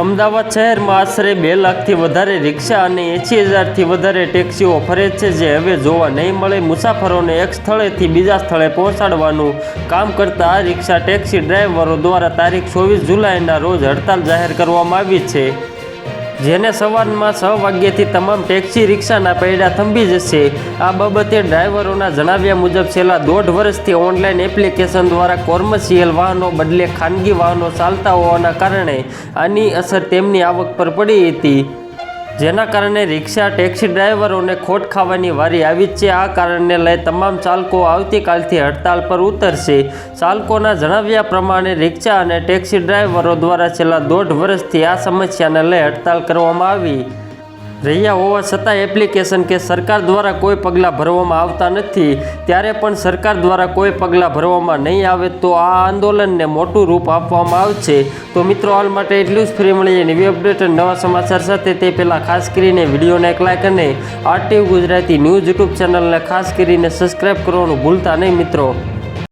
અમદાવાદ શહેરમાં આશરે બે લાખથી વધારે રિક્ષા અને એંસી હજારથી વધારે ટેક્સીઓ ફરે છે જે હવે જોવા નહીં મળે. મુસાફરોને એક સ્થળેથી બીજા સ્થળે પહોંચાડવાનું કામ કરતા આ રિક્ષા ટેક્સી ડ્રાઈવરો દ્વારા તારીખ ચોવીસ જુલાઈના રોજ હડતાલ જાહેર કરવામાં આવી છે. જેને સવારમાં છ વાગ્યાથી તમામ ટેક્સી, રિક્ષાના પૈડા થંભી જશે. આ બાબતે ડ્રાઈવરોના જણાવ્યા મુજબ છેલ્લા દોઢ વર્ષથી ઓનલાઈન એપ્લિકેશન દ્વારા કોમર્શિયલ વાહનો બદલે ખાનગી વાહનો ચાલતા હોવાના કારણે આની અસર તેમની આવક પર પડી હતી. જેના કારણે રિક્ષા ટેક્સી ડ્રાઈવરોને ખોટ ખાવાની વારી આવી છે. આ કારણને લઈ તમામ ચાલકો આવતીકાલથી હડતાલ પર ઉતરશે. ચાલકોના જણાવ્યા પ્રમાણે રિક્ષા અને ટેક્સી ડ્રાઈવરો દ્વારા છેલ્લા દોઢ વર્ષથી આ સમસ્યાને લઈ હડતાલ કરવામાં આવી. રહ્યા હોવા છતાં એપ્લિકેશન કે સરકાર દ્વારા કોઈ પગલાં ભરવામાં આવતા નથી, ત્યારે પણ સરકાર દ્વારા કોઈ પગલાં ભરવામાં નહીં આવે તો આ આંદોલનને મોટું રૂપ આપવામાં આવશે. તો મિત્રો, હાલ માટે એટલું જ. ફ્રી મળીએ નવી અપડેટ નવા સમાચાર સાથે. તે પહેલાં ખાસ કરીને વિડીયોને એક લાઈક અને આરટીવી ગુજરાતી ન્યૂઝ યુટ્યુબ ચેનલને ખાસ કરીને સબસ્ક્રાઈબ કરવાનું ભૂલતા નહીં મિત્રો.